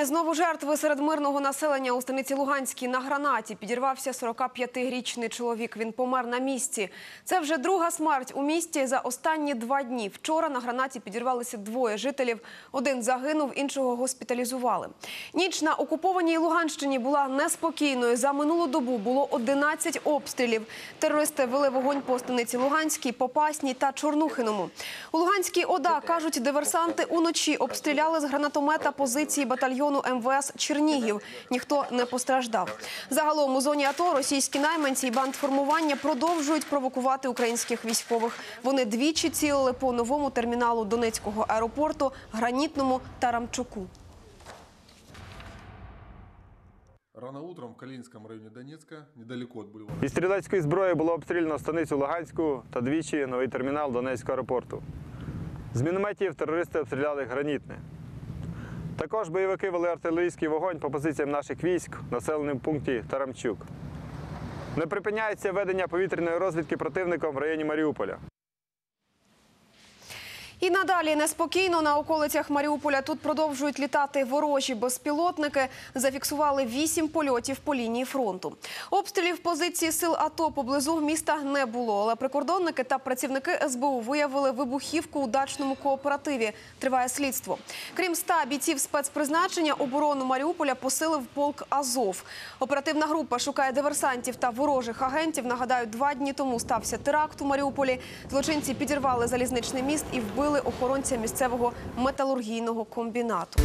Кроваву жертви серед мирного населення у станиці Луганській на гранаті підірвався 45-річний чоловік. Він помер на місці. Це вже друга смерть у місті за останні два дні. Вчора на гранаті підірвалися двоє жителів. Один загинув, іншого госпіталізували. Ніч на окупованій Луганщині була неспокійною. За минулу добу було 11 обстрілів. Терористи вели вогонь по станиці Луганській, Попасній та Чорнухиному. У Луганській ОДА кажуть, диверсанти уночі обстріляли з гранатомета позиції батальйону МВС Чернігів. Ніхто не постраждав. Загалом у зоні АТО російські найманці і бандформування продовжують провокувати українських військових. Вони двічі цілили по новому терміналу Донецького аеропорту, Гранітному та Рамчуку. Рано утром в Калининском районе Донецка, недалеко от бульвара, Із стрілецької зброї було обстріляно станицю Луганську та двічі новий термінал Донецького аеропорту. З мінометів терористи обстріляли гранітне. Також бойовики вели артилерійський вогонь по позиціям наших військ в населеному пункті Тарамчук. Не припиняється ведення повітряної розвідки противником в районі Маріуполя. І надалі неспокійно на околицях Маріуполя тут продовжують літати ворожі безпілотники. Зафіксували вісім польотів по лінії фронту. Обстрілів позиції сил АТО поблизу міста не було, але прикордонники та працівники СБУ виявили вибухівку у дачному кооперативі. Триває слідство. Крім ста бійців спецпризначення, оборону Маріуполя посилив полк Азов. Оперативна група шукає диверсантів та ворожих агентів. Нагадаю, два дні тому стався теракт у Маріуполі. Злочинці підірвали залізничний міст і вбили охоронця місцевого металургійного комбінату.